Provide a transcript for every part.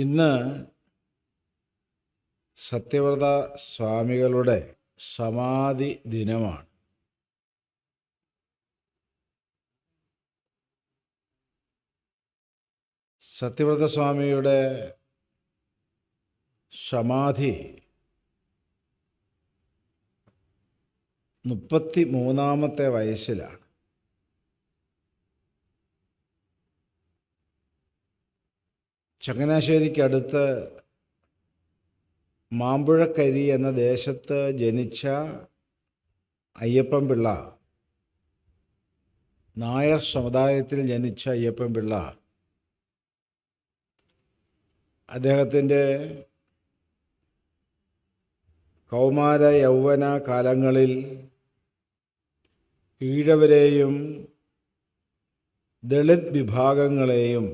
ഇന്ന് സത്യവ്രത സ്വാമികളുടെ സമാധി ദിനമാണ്. സത്യവ്രത സ്വാമിയുടെ സമാധി മുപ്പത്തി മൂന്നാമത്തെ വയസ്സിലാണ്. ചങ്ങനാശ്ശേരിക്കടുത്ത് മാമ്പുഴക്കരി എന്ന ദേശത്ത് ജനിച്ച അയ്യപ്പൻ പിള്ള നായർ സമുദായത്തിൽ ജനിച്ച അയ്യപ്പൻ പിള്ള അദ്ദേഹത്തിന്റെ കൗമാര യൗവന കാലങ്ങളിൽ ഈഴവരെയും ദളിത് വിഭാഗങ്ങളെയും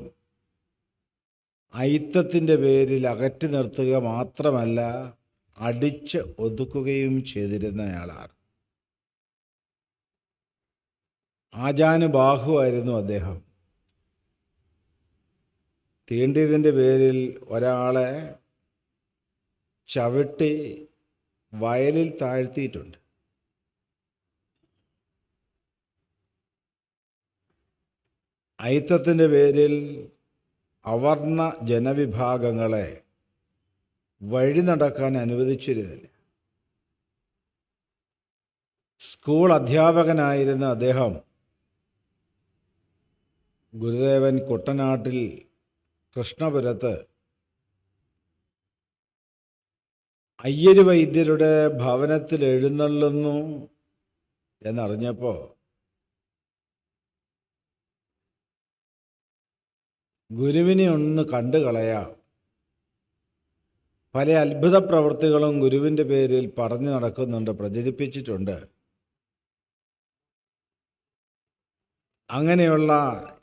അയിത്തത്തിന്റെ പേരിൽ അകറ്റി നിർത്തുക മാത്രമല്ല അടിച്ച് ഒതുക്കുകയും ചെയ്തിരുന്നയാളാണ്. ആജാനുബാഹുവായിരുന്നു അദ്ദേഹം. തീണ്ടിയതിന്റെ പേരിൽ ഒരാളെ ചവിട്ടി വയലിൽ താഴ്ത്തിയിട്ടുണ്ട്. അയിത്തത്തിന്റെ പേരിൽ അവർണ ജനവിഭാഗങ്ങളെ വഴി നടക്കാൻ അനുവദിച്ചിരുന്നില്ല. സ്കൂൾ അധ്യാപകനായിരുന്ന അദ്ദേഹം ഗുരുദേവൻ കുട്ടനാട്ടിൽ കൃഷ്ണപുരത്ത് അയ്യര് വൈദ്യരുടെ ഭവനത്തിൽ എഴുന്നള്ളുന്നു എന്നറിഞ്ഞപ്പോൾ ഗുരുവിനെ ഒന്ന് കണ്ടു കളയാം. പല അത്ഭുത പ്രവൃത്തികളും ഗുരുവിന്റെ പേരിൽ പറഞ്ഞു നടക്കുന്നുണ്ട് പ്രചരിപ്പിച്ചിട്ടുണ്ട്. അങ്ങനെയുള്ള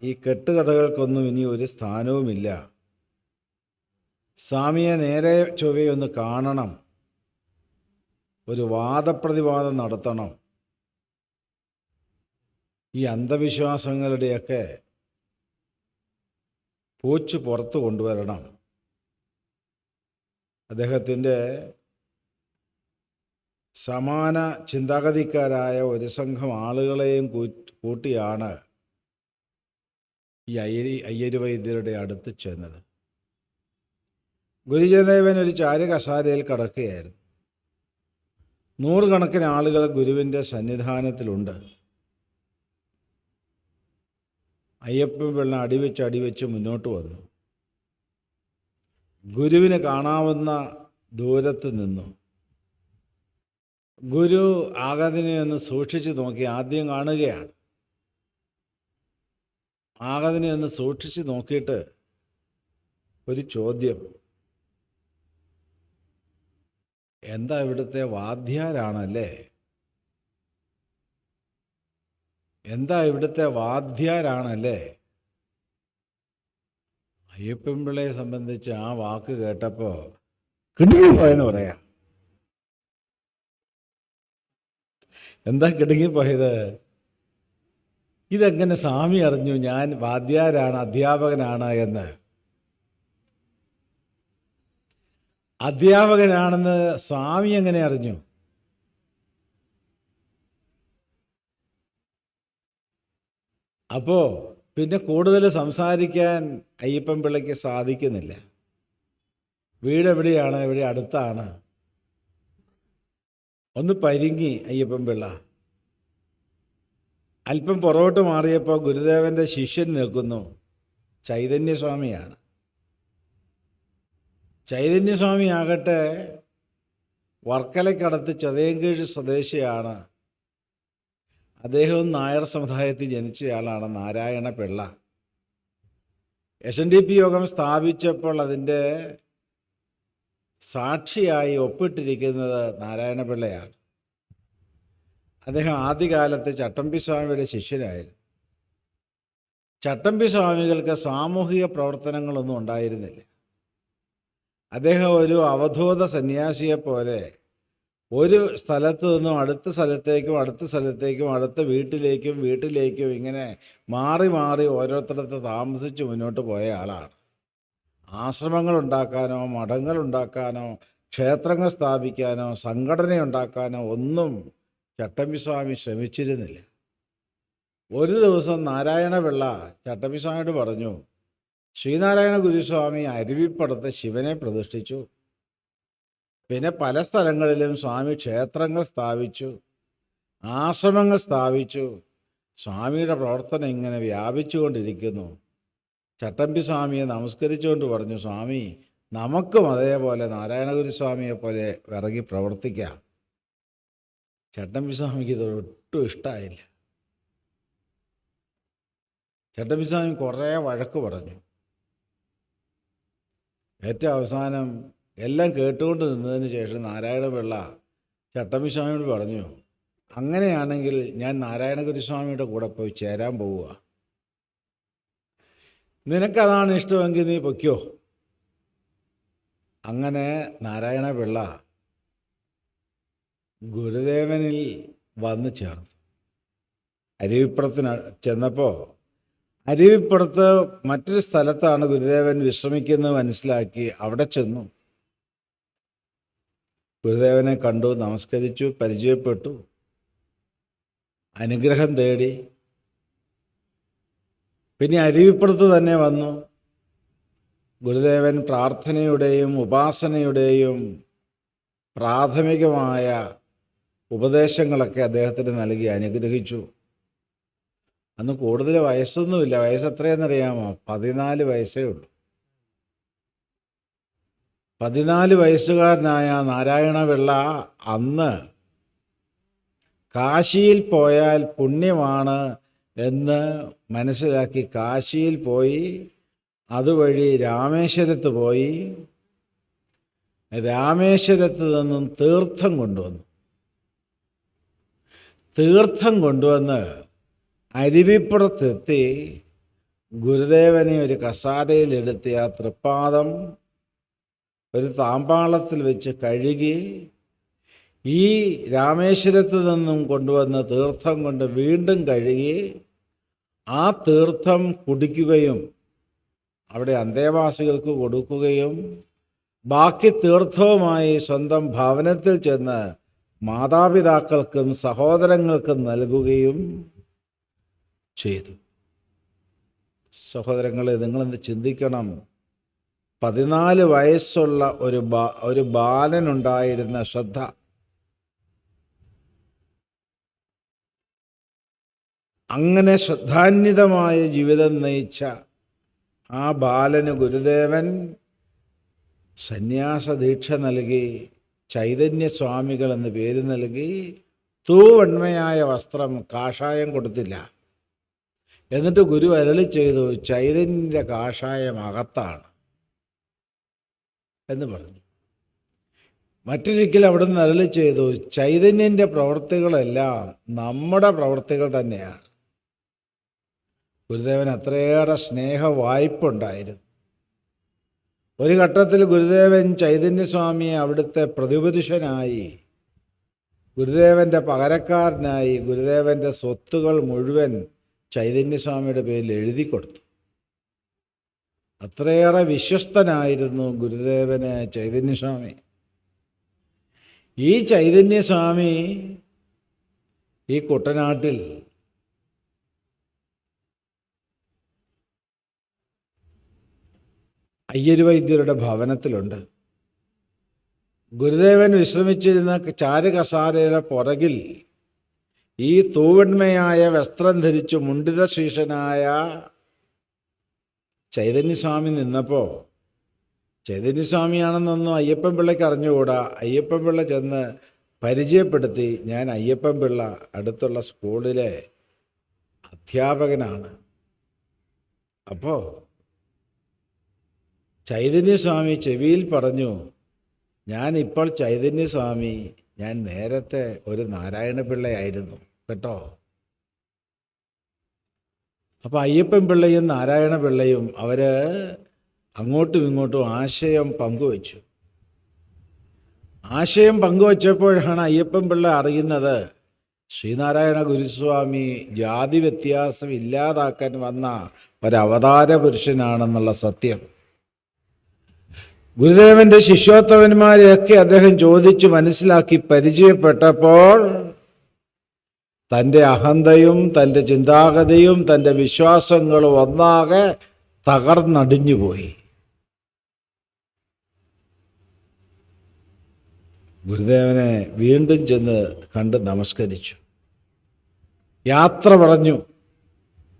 ഈ കെട്ടുകഥകൾക്കൊന്നും ഇനി ഒരു സ്ഥാനവുമില്ല. സ്വാമിയെ നേരെ ചൊവ്വയൊന്ന് കാണണം. ഒരു വാദപ്രതിവാദം നടത്തണം. ഈ അന്ധവിശ്വാസങ്ങളുടെയൊക്കെ പൂച്ച് പുറത്ത് കൊണ്ടുവരണം. അദ്ദേഹത്തിന്റെ സമാന ചിന്താഗതിക്കാരായ ഒരു സംഘം ആളുകളെയും കൂട്ടിയാണ് ഈ അയ്യരി അയ്യരി വൈദ്യരുടെ അടുത്ത് ചെന്നത്. ഗുരുജനദേവൻ ഒരു ചാരു കസാരയിൽ കിടക്കുകയായിരുന്നു. നൂറുകണക്കിന് ആളുകൾ ഗുരുവിന്റെ സന്നിധാനത്തിലുണ്ട്. അയ്യപ്പൻ പിള്ള അടിവെച്ച് അടിവെച്ച് മുന്നോട്ട് വന്നു. ഗുരുവിനെ കാണാവുന്ന ദൂരത്ത് നിന്നു. ഗുരു ആഗതിനെ ഒന്ന് സൂക്ഷിച്ചു നോക്കി ആദ്യം കാണുകയാണ്. ആഗതിനെ ഒന്ന് സൂക്ഷിച്ചു നോക്കിയിട്ട് ഒരു ചോദ്യം. എന്താ ഇവിടുത്തെ വാദ്യാരാണല്ലേ? എന്താ ഇവിടുത്തെ വാദ്യാരാണല്ലേ? അയ്യപ്പൻ പിള്ളയെ സംബന്ധിച്ച് ആ വാക്ക് കേട്ടപ്പോൾ കിടുങ്ങിപ്പോയെന്ന് പറയാ. എന്താ കിടുങ്ങിപ്പോയത് ഇതെങ്ങനെ സ്വാമി അറിഞ്ഞു ഞാൻ വാദ്യാരാണ് അധ്യാപകനാണ് എന്ന്? അധ്യാപകനാണെന്ന് സ്വാമി എങ്ങനെ അറിഞ്ഞു? അപ്പോൾ പിന്നെ കൂടുതൽ സംസാരിക്കാൻ അയ്യപ്പൻ പിള്ളയ്ക്ക് സാധിക്കുന്നില്ല. വീട് എവിടെയാണ് എവിടെ അടുത്താണ്? ഒന്ന് പരിങ്ങി അയ്യപ്പൻ പിള്ള. അല്പം പുറകോട്ട് മാറിയപ്പോൾ ഗുരുദേവന്റെ ശിഷ്യൻ നിൽക്കുന്നു. ചൈതന്യസ്വാമിയാണ്. ചൈതന്യസ്വാമി ആകട്ടെ വർക്കലക്കടത്ത് ചതയൻകീഴ് സ്വദേശിയാണ് അദ്ദേഹവും നായർ സമുദായത്തിൽ ജനിച്ചയാളാണ് Narayana Pillai. S N D P യോഗം സ്ഥാപിച്ചപ്പോൾ അതിന്റെ സാക്ഷിയായി ഒപ്പിട്ടിരിക്കുന്നത് നാരായണ പിള്ളയാണ്. അദ്ദേഹം ആദ്യകാലത്ത് ചട്ടമ്പി സ്വാമിയുടെ ശിഷ്യനായിരുന്നു. ചട്ടമ്പി സ്വാമികൾക്ക് സാമൂഹിക പ്രവർത്തനങ്ങളൊന്നും ഉണ്ടായിരുന്നില്ല. അദ്ദേഹം ഒരു അവധൂത സന്യാസിയെ പോലെ ഒരു സ്ഥലത്ത് നിന്നും അടുത്ത സ്ഥലത്തേക്കും അടുത്ത സ്ഥലത്തേക്കും അടുത്ത വീട്ടിലേക്കും വീട്ടിലേക്കും ഇങ്ങനെ മാറി മാറി ഓരോരുത്തരത്ത് താമസിച്ച് മുന്നോട്ട് പോയ ആളാണ്. ആശ്രമങ്ങൾ ഉണ്ടാക്കാനോ മഠങ്ങൾ ഉണ്ടാക്കാനോ ക്ഷേത്രങ്ങൾ സ്ഥാപിക്കാനോ സംഘടന ഉണ്ടാക്കാനോ ഒന്നും ചട്ടമ്പിസ്വാമി ശ്രമിച്ചിരുന്നില്ല. ഒരു ദിവസം നാരായണ പിള്ള ചട്ടമ്പിസ്വാമിയോട് പറഞ്ഞു ശ്രീനാരായണ ഗുരുസ്വാമി അരുവിപ്പടത്ത് ശിവനെ പ്രതിഷ്ഠിച്ചു. പിന്നെ പല സ്ഥലങ്ങളിലും സ്വാമി ക്ഷേത്രങ്ങൾ സ്ഥാപിച്ചു ആശ്രമങ്ങൾ സ്ഥാപിച്ചു. സ്വാമിയുടെ പ്രവർത്തനം ഇങ്ങനെ വ്യാപിച്ചുകൊണ്ടിരിക്കുന്നു. ചട്ടമ്പി സ്വാമിയെ നമസ്കരിച്ചുകൊണ്ട് പറഞ്ഞു സ്വാമി നമുക്കും അതേപോലെ നാരായണഗുരു സ്വാമിയെ പോലെ ഇറങ്ങി പ്രവർത്തിക്കാം. ചട്ടമ്പി സ്വാമിക്ക് ഇത് ഒട്ടും ഇഷ്ടമായില്ല ചട്ടമ്പി സ്വാമി കുറേ വഴക്ക് പറഞ്ഞു. ഏറ്റവും അവസാനം എല്ലാം കേട്ടുകൊണ്ട് നിന്നതിന് ശേഷം നാരായണ പിള്ള ചട്ടമ്പിസ്വാമിയോട് പറഞ്ഞു അങ്ങനെയാണെങ്കിൽ ഞാൻ നാരായണഗുരുസ്വാമിയുടെ കൂടെ പോയി ചേരാൻ പോവുക. നിനക്കതാണ് ഇഷ്ടമെങ്കിൽ നീ പൊയ്ക്കോ. അങ്ങനെ നാരായണ പിള്ള ഗുരുദേവനിൽ വന്നു ചേർന്നു. അരുവിപ്പുറത്തിന് ചെന്നപ്പോൾ അരുവിപ്പുറത്ത് മറ്റൊരു സ്ഥലത്താണ് ഗുരുദേവൻ വിശ്രമിക്കുന്നത് മനസ്സിലാക്കി അവിടെ ചെന്നു. ഗുരുദേവനെ കണ്ടു നമസ്കരിച്ചു പരിചയപ്പെട്ടു. അനുഗ്രഹം തേടി. പിന്നെ അരുവിപ്പുറത്ത് തന്നെ വന്നു. ഗുരുദേവൻ പ്രാർത്ഥനയുടെയും ഉപാസനയുടെയും പ്രാഥമികമായ ഉപദേശങ്ങളൊക്കെ അദ്ദേഹത്തിന് നൽകി അനുഗ്രഹിച്ചു. അന്ന് കൂടുതൽ വയസ്സൊന്നുമില്ല. വയസ്സ് എത്രയെന്നറിയാമോ പതിനാല് വയസ്സേ ഉള്ളൂ. പതിനാല് വയസ്സുകാരനായ നാരായണ പിള്ള അന്ന് കാശിയിൽ പോയാൽ പുണ്യമാണ് എന്ന് മനസ്സിലാക്കി കാശിയിൽ പോയി അതുവഴി രാമേശ്വരത്ത് പോയി രാമേശ്വരത്ത് നിന്നും തീർത്ഥം കൊണ്ടുവന്നു. തീർത്ഥം കൊണ്ടുവന്ന് അരുവിപ്പുറത്തെത്തി ഗുരുദേവനെ ഒരു കസാരയിലെടുത്ത് ആ തൃപ്പാദം ഒരു താമ്പാളത്തിൽ വെച്ച് കഴുകി ഈ രാമേശ്വരത്ത് നിന്നും കൊണ്ടുവന്ന തീർത്ഥം കൊണ്ട് വീണ്ടും കഴുകി ആ തീർത്ഥം കുടിക്കുകയും അവിടെ അന്തേവാസികൾക്ക് കൊടുക്കുകയും ബാക്കി തീർത്ഥവുമായി സ്വന്തം ഭവനത്തിൽ ചെന്ന് മാതാപിതാക്കൾക്കും സഹോദരങ്ങൾക്കും നൽകുകയും ചെയ്തു. സഹോദരങ്ങളെ നിങ്ങളെന്ന് ചിന്തിക്കണം? പതിനാല് വയസ്സുള്ള ഒരു ബാ ഒരു ബാലനുണ്ടായിരുന്ന ശ്രദ്ധ. അങ്ങനെ ശ്രദ്ധാന്വിതമായ ജീവിതം നയിച്ച ആ ബാലന് ഗുരുദേവൻ സന്യാസ ദീക്ഷ നൽകി ചൈതന്യ സ്വാമികൾ എന്ന് പേര് നൽകി തൂവണ്മയായ വസ്ത്രം കാഷായം കൊടുത്തില്ല. എന്നിട്ട് ഗുരു അരളി ചെയ്തു ചൈതന്യ കാഷായം അകത്താണ്. എന്ന് പറഞ്ഞു. മറ്റൊരിക്കൽ അവിടെ നിന്ന് അരളി ചെയ്തു ചൈതന്യന്റെ പ്രവൃത്തികളെല്ലാം നമ്മുടെ പ്രവൃത്തികൾ തന്നെയാണ്. ഗുരുദേവൻ അത്രയേറെ സ്നേഹ വായ്പുണ്ടായിരുന്നു ഒരു ഘട്ടത്തിൽ ഗുരുദേവൻ ചൈതന്യസ്വാമിയെ അവിടുത്തെ പ്രതിപുരുഷനായി ഗുരുദേവന്റെ പകരക്കാരനായി ഗുരുദേവന്റെ സ്വത്തുകൾ മുഴുവൻ ചൈതന്യസ്വാമിയുടെ പേരിൽ എഴുതി കൊടുത്തു അത്രയേറെ വിശ്വസ്തനായിരുന്നു ഗുരുദേവന് ചൈതന്യസ്വാമി. ഈ ചൈതന്യസ്വാമി ഈ കുട്ടനാട്ടിൽ അയ്യര് വൈദ്യരുടെ ഭവനത്തിലുണ്ട്. ഗുരുദേവൻ വിശ്രമിച്ചിരുന്ന ചാരുകസാരയുടെ പുറകിൽ ഈ തൂവന്മയായ വസ്ത്രം ധരിച്ചു മുണ്ടിത ശീഷനായ ചൈതന്യസ്വാമി നിന്നപ്പോൾ ചൈതന്യസ്വാമിയാണെന്നൊന്നും അയ്യപ്പൻ പിള്ളയ്ക്ക് അറിഞ്ഞുകൂടാ. അയ്യപ്പൻ പിള്ള ചെന്ന് പരിചയപ്പെടുത്തി ഞാൻ അയ്യപ്പൻ പിള്ള അടുത്തുള്ള സ്കൂളിലെ അധ്യാപകനാണ്. അപ്പോൾ ചൈതന്യസ്വാമി ചെവിയിൽ പറഞ്ഞു ഞാൻ ഇപ്പോൾ ചൈതന്യസ്വാമി. ഞാൻ നേരത്തെ ഒരു നാരായണ പിള്ളയായിരുന്നു കേട്ടോ? അപ്പോൾ അയ്യപ്പൻ പിള്ളയും നാരായണ പിള്ളയും അവർ അങ്ങോട്ടും ഇങ്ങോട്ടും ആശയം പങ്കുവച്ചു. ആശയം പങ്കുവച്ചപ്പോഴാണ് അയ്യപ്പൻ പിള്ള അറിയുന്നത് ശ്രീനാരായണ ഗുരുസ്വാമി ജാതി വ്യത്യാസം ഇല്ലാതാക്കാൻ വന്ന ഒരവതാര പുരുഷനാണെന്നുള്ള സത്യം. ഗുരുദേവന്റെ ശിഷ്യോത്തമന്മാരെയൊക്കെ അദ്ദേഹം ചോദിച്ചു മനസ്സിലാക്കി പരിചയപ്പെട്ടപ്പോൾ തന്റെ അഹന്തയും തന്റെ ചിന്താഗതിയും തന്റെ വിശ്വാസങ്ങളും ഒന്നാകെ തകർന്നടിഞ്ഞുപോയി. ഗുരുദേവനെ വീണ്ടും ചെന്ന് കണ്ട് നമസ്കരിച്ചു. യാത്ര പറഞ്ഞു.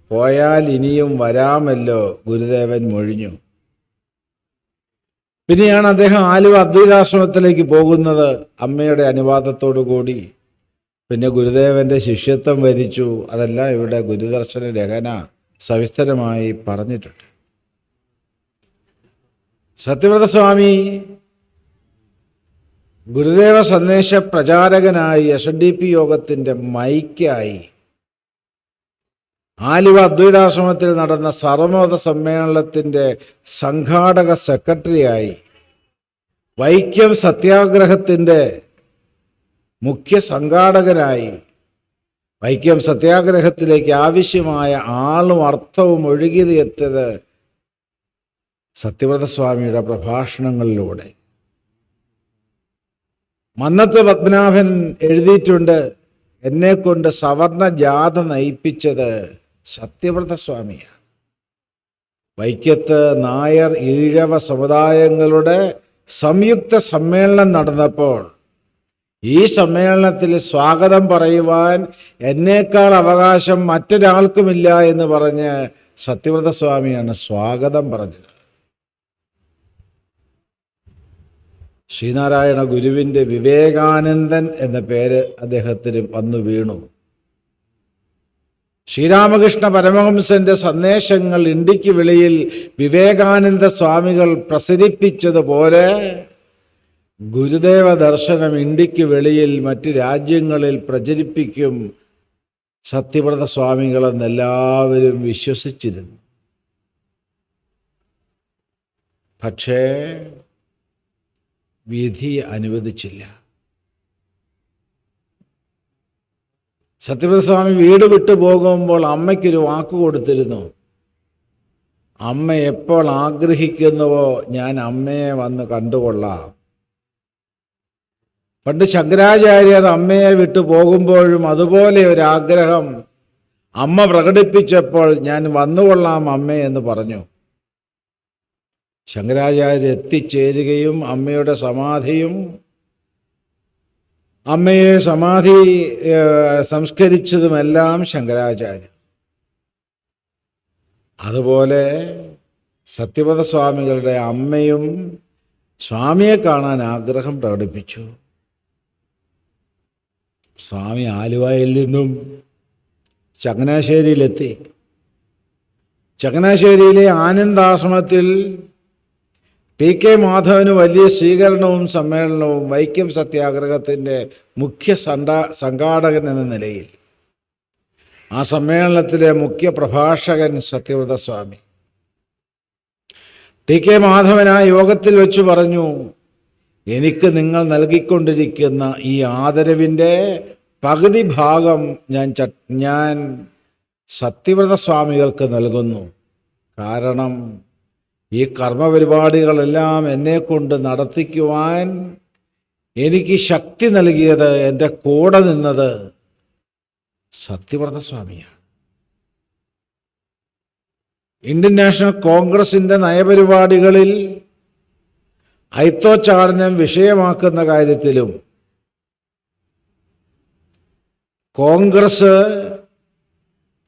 പോയാൽ ഇനിയും വരാമല്ലോ ഗുരുദേവൻ മൊഴിഞ്ഞു. പിന്നെയാണ് അദ്ദേഹം ആലുവ അദ്വൈതാശ്രമത്തിലേക്ക് പോകുന്നത് അമ്മയുടെ അനുവാദത്തോടു കൂടി പിന്നെ ഗുരുദേവന്റെ ശിഷ്യത്വം വരിച്ചു. അതെല്ലാം ഇവിടെ ഗുരുദർശന രഹന സവിസ്തരമായി പറഞ്ഞിട്ടുണ്ട്. സത്യവ്രത സ്വാമി ഗുരുദേവ സന്ദേശ പ്രചാരകനായി എസ് ഡി പി യോഗത്തിന്റെ മൈക്കായി ആലുവ അദ്വൈതാശ്രമത്തിൽ നടന്ന സർവമത സമ്മേളനത്തിന്റെ സംഘാടക സെക്രട്ടറിയായി വൈക്കം സത്യാഗ്രഹത്തിന്റെ മുഖ്യ സംഘാടകനായി വൈക്കം സത്യാഗ്രഹത്തിലേക്ക് ആവശ്യമായ ആളും അർത്ഥവും ഒഴുകിയത് എത്തിയത് സത്യവ്രതസ്വാമിയുടെ പ്രഭാഷണങ്ങളിലൂടെ. മന്നത്ത് പത്മനാഭൻ എഴുതിയിട്ടുണ്ട് എന്നെ കൊണ്ട് സവർണ ജാഥ നയിപ്പിച്ചത് സത്യവ്രതസ്വാമിയാണ് വൈക്കത്ത് നായർ ഈഴവ സമുദായങ്ങളുടെ സംയുക്ത സമ്മേളനം നടന്നപ്പോൾ ഈ സമ്മേളനത്തിൽ സ്വാഗതം പറയുവാൻ എന്നേക്കാൾ അവകാശം മറ്റൊരാൾക്കുമില്ല എന്ന് പറഞ്ഞ് സത്യവ്രത സത്യവ്രതസ്വാമിയാണ് സ്വാഗതം പറഞ്ഞത്. ശ്രീനാരായണ ഗുരുവിന്റെ വിവേകാനന്ദൻ എന്ന പേര് അദ്ദേഹത്തിന് വന്നു വീണു. ശ്രീരാമകൃഷ്ണ പരമഹംസന്റെ സന്ദേശങ്ങൾ ഇണ്ടിക്ക് വെളിയിൽ വിവേകാനന്ദ സ്വാമികൾ പ്രസരിപ്പിച്ചതുപോലെ ഗുരുദേവ ദർശനം ഇന്ത്യയ്ക്ക് വെളിയിൽ മറ്റ് രാജ്യങ്ങളിൽ പ്രചരിപ്പിക്കും സത്യവ്രത സ്വാമികളെന്ന് എല്ലാവരും വിശ്വസിച്ചിരുന്നു. പക്ഷേ വിധി അനുവദിച്ചില്ല. സത്യവ്രതസ്വാമി വീട് വിട്ടു പോകുമ്പോൾ അമ്മയ്ക്കൊരു വാക്ക് കൊടുത്തിരുന്നു. അമ്മ എപ്പോൾ ആഗ്രഹിക്കുന്നുവോ ഞാൻ അമ്മയെ വന്ന് കണ്ടുകൊള്ളാം. പണ്ട് ശങ്കരാചാര്യർ അമ്മയെ വിട്ടു പോകുമ്പോഴും അതുപോലെ ഒരു ആഗ്രഹം അമ്മ പ്രകടിപ്പിച്ചപ്പോൾ ഞാൻ വന്നുകൊള്ളാം അമ്മ എന്ന് പറഞ്ഞു. ശങ്കരാചാര്യർ എത്തിച്ചേരുകയും അമ്മയുടെ സമാധിയും അമ്മയെ സമാധി സംസ്കരിച്ചതുമെല്ലാം ശങ്കരാചാര്യർ. അതുപോലെ സത്യവ്രത സ്വാമികളുടെ അമ്മയും സ്വാമിയെ കാണാൻ ആഗ്രഹം പ്രകടിപ്പിച്ചു. സ്വാമി ആലുവയിൽ നിന്നും ചങ്ങനാശ്ശേരിയിലെത്തി. ചങ്ങനാശ്ശേരിയിലെ ആനന്ദാശ്രമത്തിൽ ടി കെ മാധവന് വലിയ സ്വീകരണവും സമ്മേളനവും വൈക്കം സത്യാഗ്രഹത്തിന്റെ മുഖ്യ സണ്ടാ സംഘാടകൻ എന്ന നിലയിൽ. ആ സമ്മേളനത്തിലെ മുഖ്യ പ്രഭാഷകൻ സത്യവ്രത സ്വാമി. ടി കെ മാധവൻ യോഗത്തിൽ വെച്ച് പറഞ്ഞു എനിക്ക് നിങ്ങൾ നൽകിക്കൊണ്ടിരിക്കുന്ന ഈ ആദരവിന്റെ പകുതി ഭാഗം ഞാൻ ച ഞാൻ സത്യവ്രത സ്വാമികൾക്ക് നൽകുന്നു. കാരണം ഈ കർമ്മപരിപാടികളെല്ലാം എന്നെ കൊണ്ട് നടത്തിക്കുവാൻ എനിക്ക് ശക്തി നൽകിയത് എന്റെ കൂടെ നിന്നത് സത്യവ്രത സ്വാമിയാണ്. ഇന്ത്യൻ നാഷണൽ കോൺഗ്രസിന്റെ നയപരിപാടികളിൽ ഐത്തോച്ചാടനം വിഷയമാക്കുന്ന കാര്യത്തിലും കോൺഗ്രസ്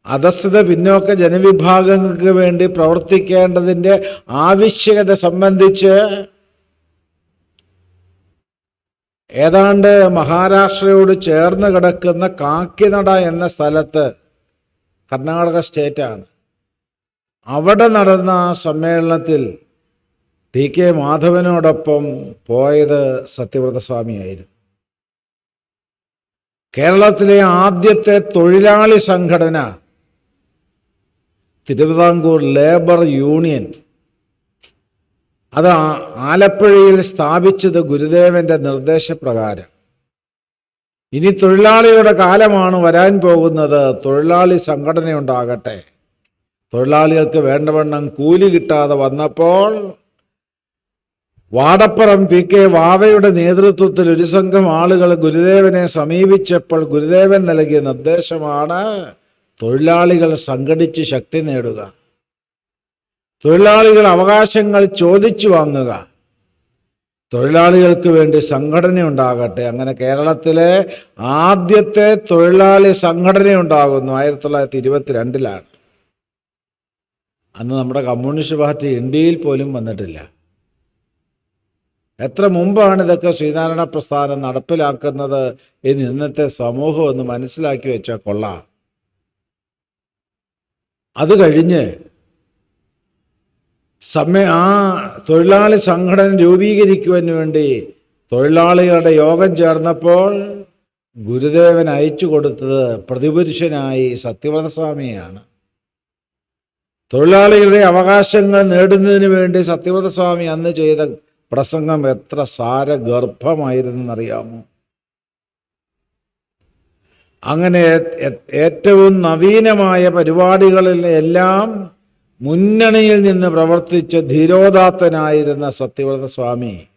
അധസ്ഥിത പിന്നോക്ക ജനവിഭാഗങ്ങൾക്ക് വേണ്ടി പ്രവർത്തിക്കേണ്ടതിന്റെ ആവശ്യകത സംബന്ധിച്ച് ഏതാണ്ട് മഹാരാഷ്ട്രയോട് ചേർന്ന് കിടക്കുന്ന കാക്കിനട എന്ന സ്ഥലത്ത് കർണാടക സ്റ്റേറ്റാണ്. അവിടെ നടന്ന സമ്മേളനത്തിൽ ടി കെ മാധവനോടൊപ്പം പോയത് സത്യവ്രത സ്വാമിയായിരുന്നു. കേരളത്തിലെ ആദ്യത്തെ തൊഴിലാളി സംഘടന തിരുവിതാംകൂർ ലേബർ യൂണിയൻ. അത് ആലപ്പുഴയിൽ സ്ഥാപിച്ചത് ഗുരുദേവന്റെ നിർദ്ദേശപ്രകാരം. ഇനി തൊഴിലാളിയുടെ കാലമാണ് വരാൻ പോകുന്നത്. തൊഴിലാളി സംഘടന ഉണ്ടാകട്ടെ തൊഴിലാളികൾക്ക് വേണ്ടവണ്ണം കൂലി കിട്ടാതെ വന്നപ്പോൾ വാടപ്പുറം പി കെ വാവയുടെ നേതൃത്വത്തിൽ ഒരു സംഘം ആളുകൾ ഗുരുദേവനെ സമീപിച്ചപ്പോൾ ഗുരുദേവൻ നൽകിയ നിർദ്ദേശമാണ് തൊഴിലാളികൾ സംഘടിച്ച് ശക്തി നേടുക. തൊഴിലാളികൾ അവകാശങ്ങൾ ചോദിച്ചു വാങ്ങുക. തൊഴിലാളികൾക്ക് വേണ്ടി സംഘടന ഉണ്ടാകട്ടെ. അങ്ങനെ കേരളത്തിലെ ആദ്യത്തെ തൊഴിലാളി സംഘടന ഉണ്ടാകുന്നു ആയിരത്തി തൊള്ളായിരത്തി ഇരുപത്തിരണ്ടിലാണ് അന്ന് നമ്മുടെ കമ്മ്യൂണിസ്റ്റ് പാർട്ടി ഇന്ത്യയിൽ പോലും വന്നിട്ടില്ല. എത്ര മുമ്പാണ് ഇതൊക്കെ ശ്രീനാരായണ പ്രസ്ഥാനം നടപ്പിലാക്കുന്നത് എന്ന് ഇന്നത്തെ സമൂഹം ഒന്ന് മനസ്സിലാക്കി വെച്ചാൽ കൊള്ളാം. അത് കഴിഞ്ഞ് സമയ ആ തൊഴിലാളി സംഘടന രൂപീകരിക്കുവാൻ വേണ്ടി തൊഴിലാളികളുടെ യോഗം ചേർന്നപ്പോൾ ഗുരുദേവൻ അയച്ചു കൊടുത്തത് പ്രതിപുരുഷനായി സത്യവ്രതസ്വാമിയാണ്. തൊഴിലാളികളുടെ അവകാശങ്ങൾ നേടുന്നതിന് വേണ്ടി സത്യവ്രതസ്വാമി അന്ന് ചെയ്ത പ്രസംഗം എത്ര സാരഗർഭമായിരുന്നെന്നറിയാമോ? അങ്ങനെ ഏറ്റവും നവീനമായ പരിപാടികളിൽ എല്ലാം മുന്നണിയിൽ നിന്ന് പ്രവർത്തിച്ച ധീരോദാത്തനായിരുന്ന സത്യവ്രത സ്വാമി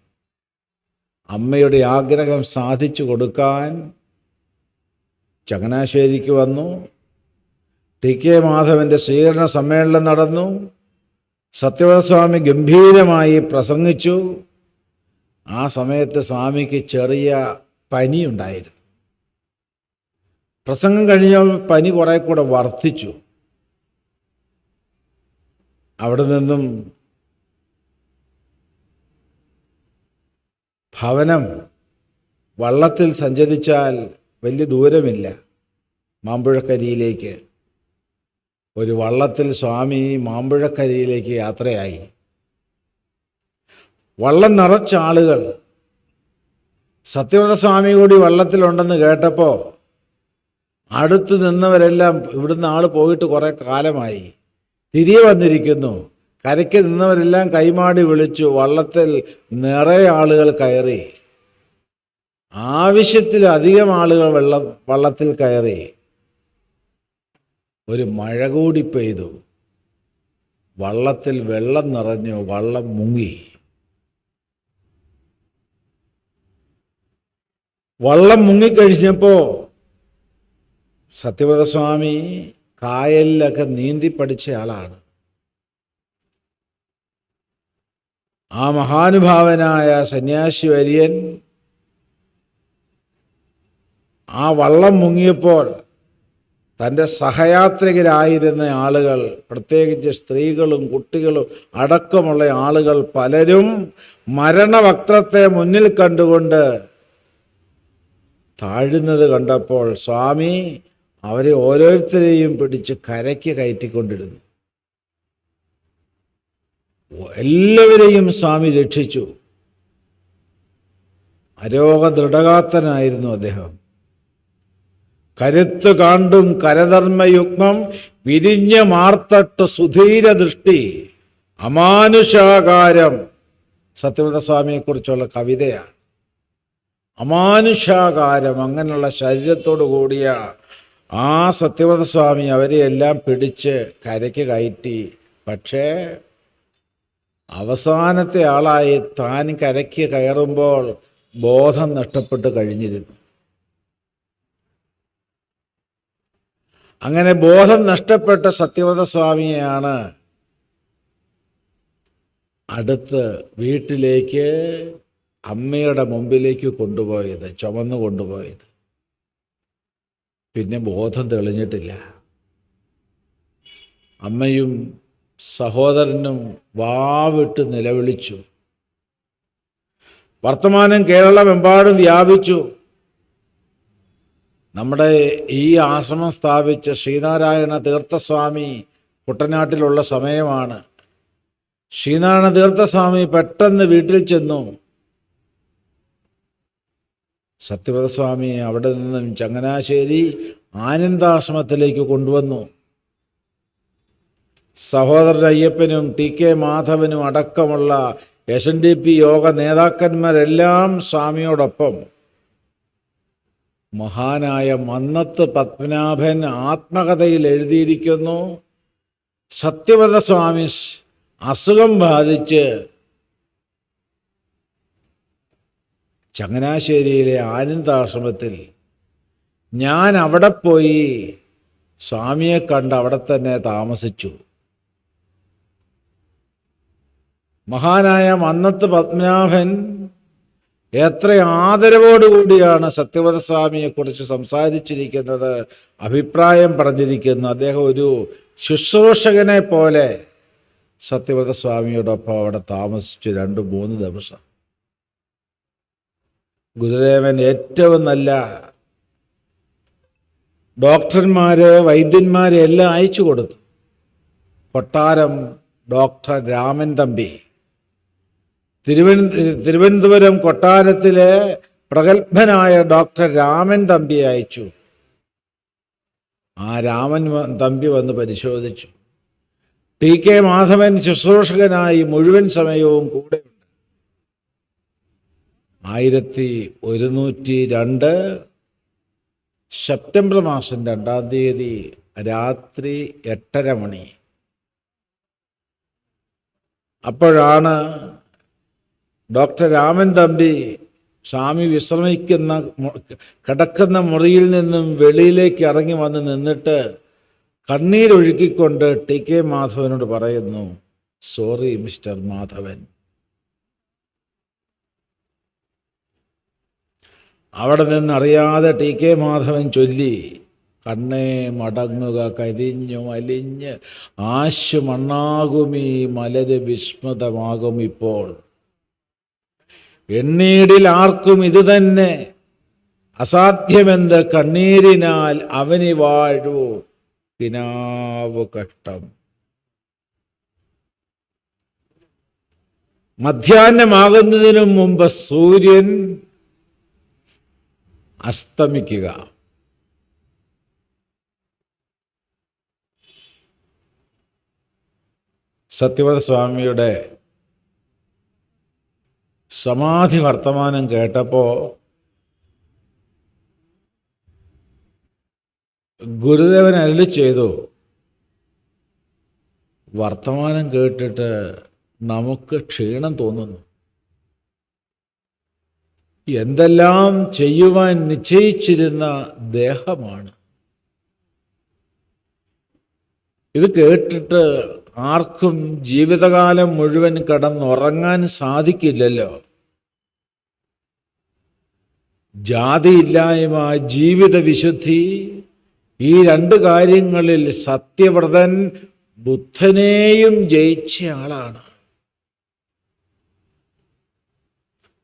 അമ്മയുടെ ആഗ്രഹം സാധിച്ചു കൊടുക്കാൻ ചങ്ങനാശ്ശേരിക്ക് വന്നു. ടി കെ മാധവന്റെ സ്വീകരണ സമ്മേളനം നടന്നു. സത്യവ്രത സ്വാമി ഗംഭീരമായി പ്രസംഗിച്ചു. ആ സമയത്ത് സ്വാമിക്ക് ചെറിയ പനിയുണ്ടായിരുന്നു പ്രസംഗം കഴിഞ്ഞാൽ പനി കുറെ കൂടെ വർദ്ധിച്ചു. അവിടെ നിന്നും ഭവനം വള്ളത്തിൽ സഞ്ചരിച്ചാൽ വലിയ ദൂരമില്ല. മാമ്പുഴക്കരിയിലേക്ക് ഒരു വള്ളത്തിൽ സ്വാമി മാമ്പുഴക്കരിയിലേക്ക് യാത്രയായി. വള്ളം നിറച്ച ആളുകൾ. സത്യവ്രത സ്വാമി കൂടി വള്ളത്തിലുണ്ടെന്ന് കേട്ടപ്പോൾ അടുത്ത് നിന്നവരെല്ലാം ഇവിടുന്ന് ആൾ പോയിട്ട് കുറേ കാലമായി. തിരികെ വന്നിരിക്കുന്നു. കരയ്ക്ക് നിന്നവരെല്ലാം കൈമാടി വിളിച്ചു. വള്ളത്തിൽ നിറയെ ആളുകൾ കയറി. ആവശ്യത്തിലധികം ആളുകൾ വെള്ളം വള്ളത്തിൽ കയറി. ഒരു മഴ കൂടി പെയ്തു. വള്ളത്തിൽ വെള്ളം നിറഞ്ഞു വള്ളം മുങ്ങി. വള്ളം മുങ്ങിക്കഴിഞ്ഞപ്പോ സത്യവ്രതസ്വാമി കായലിലൊക്കെ നീന്തി പഠിച്ച ആളാണ്. ആ മഹാനുഭാവനായ സന്യാസി വര്യൻ ആ വള്ളം മുങ്ങിയപ്പോൾ തന്റെ സഹയാത്രികരായിരുന്ന ആളുകൾ പ്രത്യേകിച്ച് സ്ത്രീകളും കുട്ടികളും അടക്കമുള്ള ആളുകൾ പലരും മരണവക്ത്രത്തെ മുന്നിൽ കണ്ടുകൊണ്ട് താഴുന്നത് കണ്ടപ്പോൾ സ്വാമി അവരെ ഓരോരുത്തരെയും പിടിച്ച് കരയ്ക്ക് കയറ്റിക്കൊണ്ടിരുന്നു. എല്ലാവരെയും സ്വാമി രക്ഷിച്ചു. അരോഗ ദൃഢഗാത്തനായിരുന്നു അദ്ദേഹം. കരുത്ത് കാണ്ടും കരധർമ്മയുഗ്മം വിരിഞ്ഞ മാർത്തട്ട് സുധീര ദൃഷ്ടി അമാനുഷാകാരം. സത്യവ്രത സ്വാമിയെക്കുറിച്ചുള്ള കവിതയാണ്. അമാനുഷാകാരം അങ്ങനെയുള്ള ശരീരത്തോടു കൂടിയ ആ സത്യവ്രതസ്വാമി അവരെയെല്ലാം പിടിച്ച് കരയ്ക്ക് കയറ്റി. പക്ഷേ അവസാനത്തെ ആളായി താൻ കരയ്ക്ക് കയറുമ്പോൾ ബോധം നഷ്ടപ്പെട്ട് കഴിഞ്ഞിരുന്നു. അങ്ങനെ ബോധം നഷ്ടപ്പെട്ട സത്യവ്രത സ്വാമിയെയാണ് അടുത്ത് വീട്ടിലേക്ക് അമ്മയുടെ മുമ്പിലേക്ക് കൊണ്ടുപോയത് ചുമന്നു കൊണ്ടുപോയത്. പിന്നെ ബോധം തെളിഞ്ഞിട്ടില്ല. അമ്മയും സഹോദരനും വാവിട്ട് നിലവിളിച്ചു. വർത്തമാനം കേരളമെമ്പാടും വ്യാപിച്ചു. നമ്മുടെ ഈ ആശ്രമം സ്ഥാപിച്ച ശ്രീനാരായണ തീർത്ഥസ്വാമി കുട്ടനാട്ടിലുള്ള സമയമാണ്. ശ്രീനാരായണ തീർത്ഥസ്വാമി പെട്ടെന്ന് വീട്ടിൽ ചെന്നു. സത്യവ്രതസ്വാമി അവിടെ നിന്നും ചങ്ങനാശ്ശേരി ആനന്ദാശ്രമത്തിലേക്ക് കൊണ്ടുവന്നു. സഹോദരൻ അയ്യപ്പനും ടി കെ മാധവനും അടക്കമുള്ള എസ് എൻ ഡി പി യോഗ നേതാക്കന്മാരെല്ലാം സ്വാമിയോടൊപ്പം മഹാനായ മന്നത്ത് പത്മനാഭൻ ആത്മകഥയിൽ എഴുതിയിരിക്കുന്നു. സത്യവ്രത സ്വാമി അസുഖം ബാധിച്ച് ചങ്ങനാശ്ശേരിയിലെ ആനന്ദാശ്രമത്തിൽ ഞാൻ അവിടെ പോയി സ്വാമിയെ കണ്ട് അവിടെ തന്നെ താമസിച്ചു. മഹാനായ മന്നത്ത് പത്മനാഭൻ എത്ര ആദരവോടുകൂടിയാണ് സത്യവ്രതസ്വാമിയെക്കുറിച്ച് സംസാരിച്ചിരിക്കുന്നത് അഭിപ്രായം പറഞ്ഞിരിക്കുന്നു. അദ്ദേഹം ഒരു ശുശ്രൂഷകനെ പോലെ സത്യവ്രതസ്വാമിയോടൊപ്പം അവിടെ താമസിച്ചു രണ്ട് മൂന്ന് ദിവസം. ഗുരുദേവൻ ഏറ്റവും നല്ല ഡോക്ടർമാര് വൈദ്യന്മാരെ എല്ലാം അയച്ചു കൊടുത്തു. കൊട്ടാരം ഡോക്ടർ രാമൻ തമ്പി. തിരുവന തിരുവനന്തപുരം കൊട്ടാരത്തിലെ പ്രഗത്ഭനായ ഡോക്ടർ രാമൻ തമ്പി അയച്ചു. ആ രാമൻ തമ്പി വന്ന് പരിശോധിച്ചു. ടി കെ മാധവൻ ശുശ്രൂഷകനായി മുഴുവൻ സമയവും കൂടെ ആയിരത്തി ഒരുന്നൂറ്റി രണ്ട് സെപ്റ്റംബർ മാസം രണ്ടാം തീയതി രാത്രി എട്ടര മണി. അപ്പോഴാണ് ഡോക്ടർ രാമൻ തമ്പി സ്വാമി വിശ്രമിക്കുന്ന കിടക്കുന്ന മുറിയിൽ നിന്നും വെളിയിലേക്ക് ഇറങ്ങി വന്ന് നിന്നിട്ട് കണ്ണീരൊഴുക്കിക്കൊണ്ട് ടി കെ മാധവനോട് പറയുന്നു സോറി മിസ്റ്റർ മാധവൻ. അവിടെ നിന്നറിയാതെ ടി കെ മാധവൻ ചൊല്ലി കണ്ണേ മടങ്ങുക കരിഞ്ഞു അലിഞ്ഞ് ആശു മണ്ണാകുമീ മലര് വിസ്മൃതമാകും ഇപ്പോൾ. എണ്ണീടിൽ ആർക്കും ഇത് തന്നെ അസാധ്യമെന്ത്? കണ്ണീരിനാൽ അവനി വാഴൂ പിനാവ് കഷ്ടം. മധ്യാഹ്നമാകുന്നതിനും മുമ്പ് സൂര്യൻ അസ്തമിക്കുക. സത്യവ്രത സ്വാമിയുടെ സമാധി വർത്തമാനം കേട്ടപ്പോൾ ഗുരുദേവൻ അരുളി ചെയ്തു വർത്തമാനം കേട്ടിട്ട് നമുക്ക് ക്ഷീണം തോന്നുന്നു. എന്തെല്ലാം ചെയ്യുവാൻ നിശ്ചയിച്ചിരുന്ന ദേഹമാണ്. ഇത് കേട്ടിട്ട് ആർക്കും ജീവിതകാലം മുഴുവൻ കടന്നുറങ്ങാൻ സാധിക്കില്ലല്ലോ. ജാതിയില്ലായ്മ ജീവിത വിശുദ്ധി ഈ രണ്ട് കാര്യങ്ങളിൽ സത്യവ്രതൻ ബുദ്ധനെയും ജയിച്ച ആളാണ്.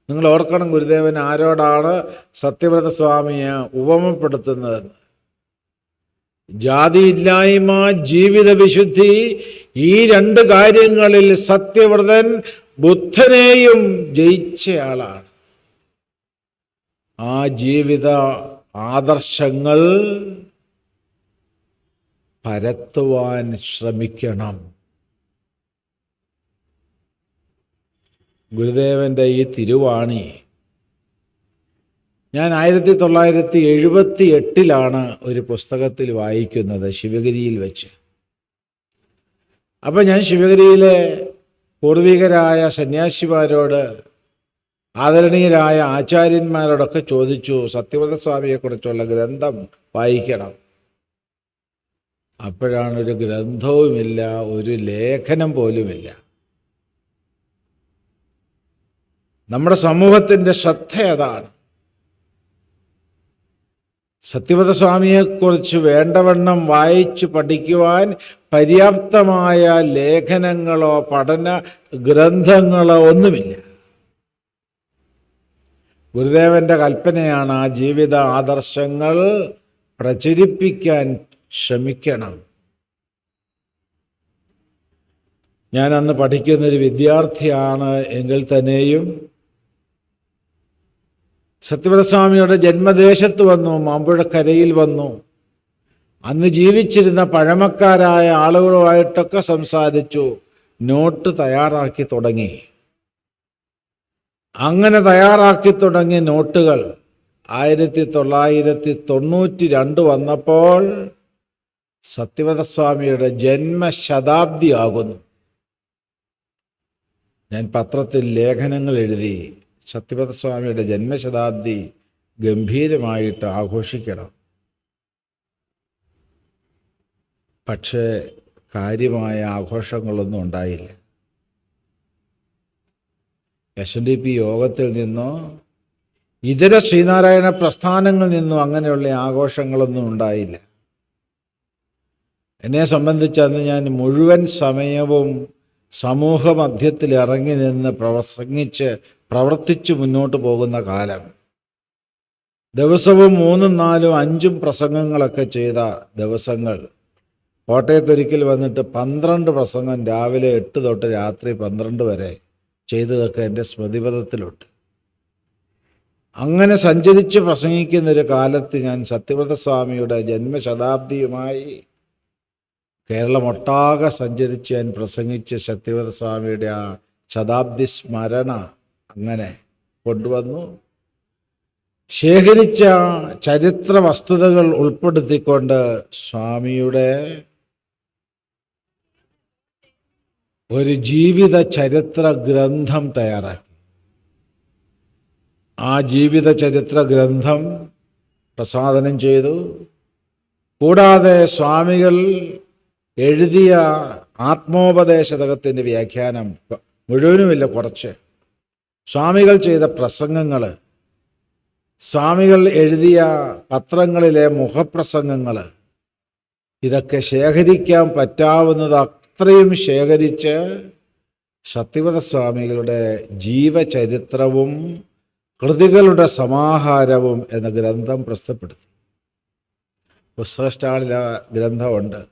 നിങ്ങൾ ഓർക്കണം ഗുരുദേവൻ ആരോടാണ് സത്യവ്രത സ്വാമിയെ ഉപമപ്പെടുത്തുന്നതെന്ന്. ജാതിയില്ലായ്മ ജീവിത വിശുദ്ധി ഈ രണ്ട് കാര്യങ്ങളിൽ സത്യവ്രതൻ ബുദ്ധനെയും ജയിച്ചയാളാണ് ആ ജീവിത ആദർശങ്ങൾ പരത്തുവാൻ ശ്രമിക്കണം. ഗുരുദേവന്റെ ഈ തിരുവാണി ഞാൻ ആയിരത്തി തൊള്ളായിരത്തി എഴുപത്തി എട്ടിലാണ് ഒരു പുസ്തകത്തിൽ വായിക്കുന്നത് ശിവഗിരിയിൽ വെച്ച്. അപ്പം ഞാൻ ശിവഗിരിയിലെ പൂർവികരായ സന്യാസിമാരോട് ആദരണീയരായ ആചാര്യന്മാരോടൊക്കെ ചോദിച്ചു സത്യവ്രത സ്വാമിയെക്കുറിച്ചുള്ള ഗ്രന്ഥം വായിക്കണം. അപ്പോഴാണ് ഒരു ഗ്രന്ഥവുമില്ല ഒരു ലേഖനം പോലുമില്ല. നമ്മുടെ സമൂഹത്തിന്റെ ശ്രദ്ധ അതാണ്. സത്യവ്രതസ്വാമിയെക്കുറിച്ച് വേണ്ടവണ്ണം വായിച്ചു പഠിക്കുവാൻ പര്യാപ്തമായ ലേഖനങ്ങളോ പഠന ഗ്രന്ഥങ്ങളോ ഒന്നുമില്ല. ഗുരുദേവന്റെ കൽപ്പനയാണ് ആ ജീവിത ആദർശങ്ങൾ പ്രചരിപ്പിക്കാൻ ശ്രമിക്കണം. ഞാൻ അന്ന് പഠിക്കുന്നൊരു വിദ്യാർത്ഥിയാണ് എങ്കിൽ തന്നെയും സത്യവ്രസ്വാമിയുടെ ജന്മദേശത്ത് വന്നു മാമ്പുഴക്കരയിൽ വന്നു. അന്ന് ജീവിച്ചിരുന്ന പഴമക്കാരായ ആളുകളുമായിട്ടൊക്കെ സംസാരിച്ചു നോട്ട് തയ്യാറാക്കി തുടങ്ങി. അങ്ങനെ തയ്യാറാക്കി തുടങ്ങിയ നോട്ടുകൾ ആയിരത്തി തൊള്ളായിരത്തി തൊണ്ണൂറ്റി രണ്ട് വന്നപ്പോൾ സത്യവ്രതസ്വാമിയുടെ ജന്മശതാബ്ദി ആകുന്നു ഞാൻ പത്രത്തിൽ ലേഖനങ്ങൾ എഴുതി സത്യപഥസ്വാമിയുടെ ജന്മശതാബ്ദി ഗംഭീരമായിട്ട് ആഘോഷിക്കണം. പക്ഷേ കാര്യമായ ആഘോഷങ്ങളൊന്നും ഉണ്ടായില്ല. എസ് എൻ ഡി പി യോഗത്തിൽ നിന്നോ ഇതര ശ്രീനാരായണ പ്രസ്ഥാനങ്ങളിൽ നിന്നോ അങ്ങനെയുള്ള ആഘോഷങ്ങളൊന്നും ഉണ്ടായില്ല. എന്നെ സംബന്ധിച്ച് അന്ന് ഞാൻ മുഴുവൻ സമയവും സമൂഹ മധ്യത്തിൽ ഇറങ്ങി നിന്ന് പ്രസംഗിച്ച് പ്രവർത്തിച്ച് മുന്നോട്ട് പോകുന്ന കാലം. ദിവസവും മൂന്നും നാലും അഞ്ചും പ്രസംഗങ്ങളൊക്കെ ചെയ്ത ദിവസങ്ങൾ കോട്ടയത്തൊരിക്കൽ വന്നിട്ട് പന്ത്രണ്ട് പ്രസംഗം രാവിലെ എട്ട് തൊട്ട് രാത്രി പന്ത്രണ്ട് വരെ ചെയ്തതൊക്കെ എന്റെ സ്മൃതിപഥത്തിലുണ്ട്. അങ്ങനെ സഞ്ചരിച്ച് പ്രസംഗിക്കുന്നൊരു കാലത്ത് ഞാൻ സത്യവ്രതസ്വാമിയുടെ ജന്മശതാബ്ദിയുമായി കേരളമൊട്ടാകെ സഞ്ചരിച്ച് ഞാൻ പ്രസംഗിച്ച് സത്യവ്രതസ്വാമിയുടെ ആ ശതാബ്ദി സ്മരണ അങ്ങനെ കൊണ്ടുവന്നു. ശേഖരിച്ച ചരിത്ര വസ്തുതകൾ ഉൾപ്പെടുത്തിക്കൊണ്ട് സ്വാമിയുടെ ഒരു ജീവിത ചരിത്ര ഗ്രന്ഥം തയ്യാറാക്കി. ആ ജീവിത ചരിത്ര ഗ്രന്ഥം പ്രസാദനം ചെയ്തു. കൂടാതെ സ്വാമികൾ എഴുതിയ ആത്മോപദേശതകത്തിന്റെ വ്യാഖ്യാനം മുഴുവനുമില്ല കുറച്ച്. സ്വാമികൾ ചെയ്ത പ്രസംഗങ്ങൾ സ്വാമികൾ എഴുതിയ പത്രങ്ങളിലെ മുഖപ്രസംഗങ്ങൾ ഇതൊക്കെ ശേഖരിക്കാൻ പറ്റാവുന്നത് അത്രയും ശേഖരിച്ച് സത്യവത സ്വാമികളുടെ ജീവചരിത്രവും കൃതികളുടെ സമാഹാരവും എന്ന ഗ്രന്ഥം പ്രസിദ്ധപ്പെടുത്തി. പുസ്തക സ്റ്റാളിൽ ആ ഗ്രന്ഥമുണ്ട്.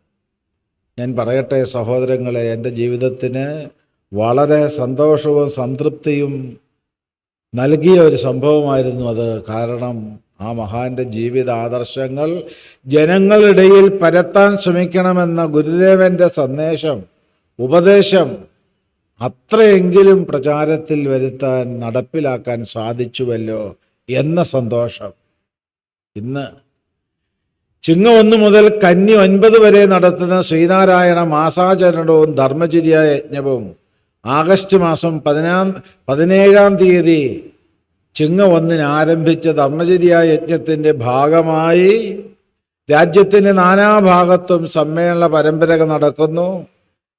ഞാൻ പറയട്ടെ സഹോദരങ്ങളെ എന്റെ ജീവിതത്തിന് വളരെ സന്തോഷവും സംതൃപ്തിയും നൽകിയ ഒരു സംഭവമായിരുന്നു അത്. കാരണം ആ മഹാന്റെ ജീവിത ആദർശങ്ങൾ ജനങ്ങളിടയിൽ പരത്താൻ ശ്രമിക്കണമെന്ന ഗുരുദേവന്റെ സന്ദേശം ഉപദേശം അത്രയെങ്കിലും പ്രചാരത്തിൽ വരുത്താൻ നടപ്പിലാക്കാൻ സാധിച്ചുവല്ലോ എന്ന സന്തോഷം. ഇന്ന് ചിങ്ങ ഒന്ന് മുതൽ കന്നി ഒൻപത് വരെ നടത്തുന്ന ശ്രീനാരായണ മാസാചരണവും ധർമ്മചര്യ യജ്ഞവും ആഗസ്റ്റ് മാസം പതിനാം പതിനേഴാം തീയതി ചിങ്ങ ഒന്നിന് ആരംഭിച്ച ധർമ്മചര്യ യജ്ഞത്തിന്റെ ഭാഗമായി രാജ്യത്തിന്റെ നാനാഭാഗത്തും സമ്മേളന പരമ്പരകൾ നടക്കുന്നു.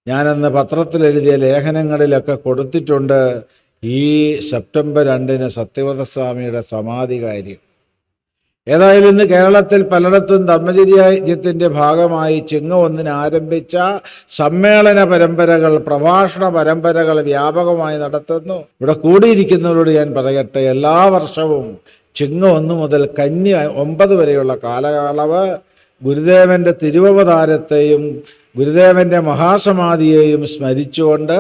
ഞാനന്ന് പത്രത്തിൽ എഴുതിയ ലേഖനങ്ങളിലൊക്കെ കൊടുത്തിട്ടുണ്ട് ഈ സെപ്റ്റംബർ രണ്ടിന് സത്യവ്രതസ്വാമിയുടെ സമാധി കാര്യം ഏതായാലും ഇന്ന് കേരളത്തിൽ പലയിടത്തും ധർമ്മചര്യത്തിന്റെ ഭാഗമായി ചിങ്ങ ഒന്നിന് ആരംഭിച്ച സമ്മേളന പരമ്പരകൾ പ്രഭാഷണ പരമ്പരകൾ വ്യാപകമായി നടത്തുന്നു. ഇവിടെ കൂടിയിരിക്കുന്നവരോട് ഞാൻ പറയട്ടെ എല്ലാ വർഷവും ചിങ്ങ ഒന്ന് മുതൽ കന്നി ഒമ്പത് വരെയുള്ള കാലയളവ് ഗുരുദേവന്റെ തിരുവവതാരത്തെയും ഗുരുദേവന്റെ മഹാസമാധിയെയും സ്മരിച്ചുകൊണ്ട്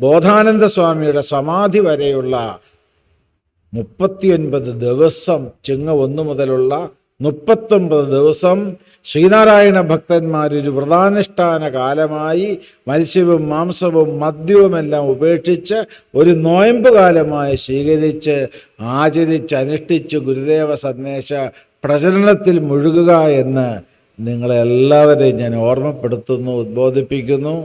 ബോധാനന്ദ സ്വാമിയുടെ സമാധി വരെയുള്ള മുപ്പത്തിയൊൻപത് ദിവസം ചിങ്ങ ഒന്ന് മുതലുള്ള മുപ്പത്തൊമ്പത് ദിവസം ശ്രീനാരായണ ഭക്തന്മാരൊരു വ്രതാനുഷ്ഠാന കാലമായി മത്സ്യവും മാംസവും മദ്യവുമെല്ലാം ഉപേക്ഷിച്ച് ഒരു നോയമ്പ് കാലമായി സ്വീകരിച്ച് ആചരിച്ച് അനുഷ്ഠിച്ച് ഗുരുദേവ സന്ദേശ പ്രചരണത്തിൽ മുഴുകുക എന്ന് നിങ്ങളെല്ലാവരെയും ഞാൻ ഓർമ്മപ്പെടുത്തുന്നു ഉദ്ബോധിപ്പിക്കുന്നു.